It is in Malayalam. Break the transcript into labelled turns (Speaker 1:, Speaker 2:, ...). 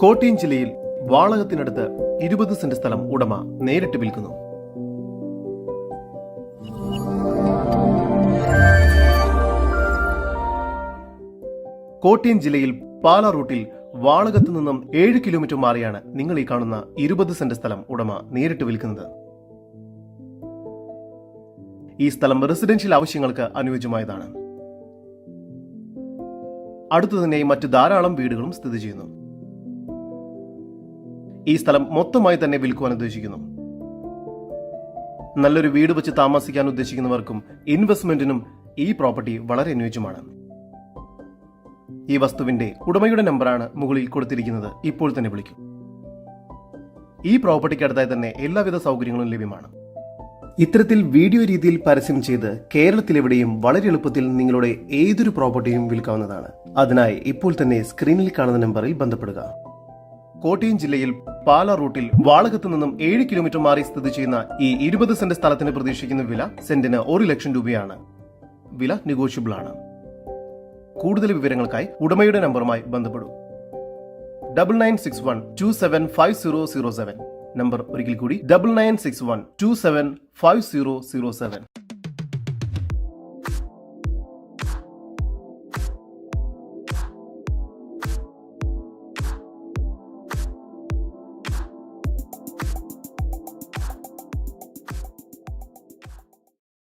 Speaker 1: കോട്ടയം ജില്ലയിൽ വാളകത്തിനടുത്ത് ഇരുപത് സെന്റ് സ്ഥലം ഉടമ നേരിട്ട് വിൽക്കുന്നു. കോട്ടയം ജില്ലയിൽ പാല റൂട്ടിൽ വാളകത്ത് നിന്നും ഏഴ് കിലോമീറ്റർ മാറിയാണ് നിങ്ങൾ ഈ കാണുന്ന ഇരുപത് സെന്റ് സ്ഥലം ഉടമ നേരിട്ട് വിൽക്കുന്നത്. ഈ സ്ഥലം റെസിഡൻഷ്യൽ ആവശ്യങ്ങൾക്ക് അനുയോജ്യമായതാണ്. അടുത്തു തന്നെ മറ്റു ധാരാളം വീടുകളും സ്ഥിതി ചെയ്യുന്നു. ഈ സ്ഥലം മൊത്തമായി തന്നെ വിൽക്കുവാൻ ഉദ്ദേശിക്കുന്നു. നല്ലൊരു വീട് വെച്ച് താമസിക്കാൻ ഉദ്ദേശിക്കുന്നവർക്കും ഇൻവെസ്റ്റ്മെന്റിനും ഈ പ്രോപ്പർട്ടി വളരെ അനുയോജ്യമാണ്. ഈ വസ്തുവിന്റെ ഉടമയുടെ നമ്പറാണ് മുകളിൽ കൊടുത്തിരിക്കുന്നത്. ഇപ്പോൾ തന്നെ വിളിക്കും. ഈ പ്രോപ്പർട്ടിക്ക് അടുത്തായി തന്നെ എല്ലാവിധ സൗകര്യങ്ങളും ലഭ്യമാണ്. ഇത്തരത്തിൽ വീഡിയോ രീതിയിൽ പരസ്യം ചെയ്ത് കേരളത്തിലെവിടെയും വളരെ എളുപ്പത്തിൽ നിങ്ങളുടെ ഏതൊരു പ്രോപ്പർട്ടിയും വിൽക്കാവുന്നതാണ്. അതിനായി ഇപ്പോൾ തന്നെ സ്ക്രീനിൽ കാണുന്ന നമ്പറിൽ ബന്ധപ്പെടുക. കോട്ടയം ജില്ലയിൽ പാല റൂട്ടിൽ വാളകത്ത് നിന്നും ഏഴ് കിലോമീറ്റർ മാറി സ്ഥിതി ചെയ്യുന്ന ഈ ഇരുപത് സെന്റ് സ്ഥലത്തിന് പ്രതീക്ഷിക്കുന്ന വില സെന്റിന് ഒരു ലക്ഷം രൂപയാണ്. വില നെഗോഷ്യബിൾ ആണ് കൂടുതൽ വിവരങ്ങൾക്കായി ഉടമയുടെ നമ്പറുമായി ബന്ധപ്പെടും. Double nine six one two seven five zero zero seven number ഒരിക്കൽ കൂടി double nine six one two seven five zero zero seven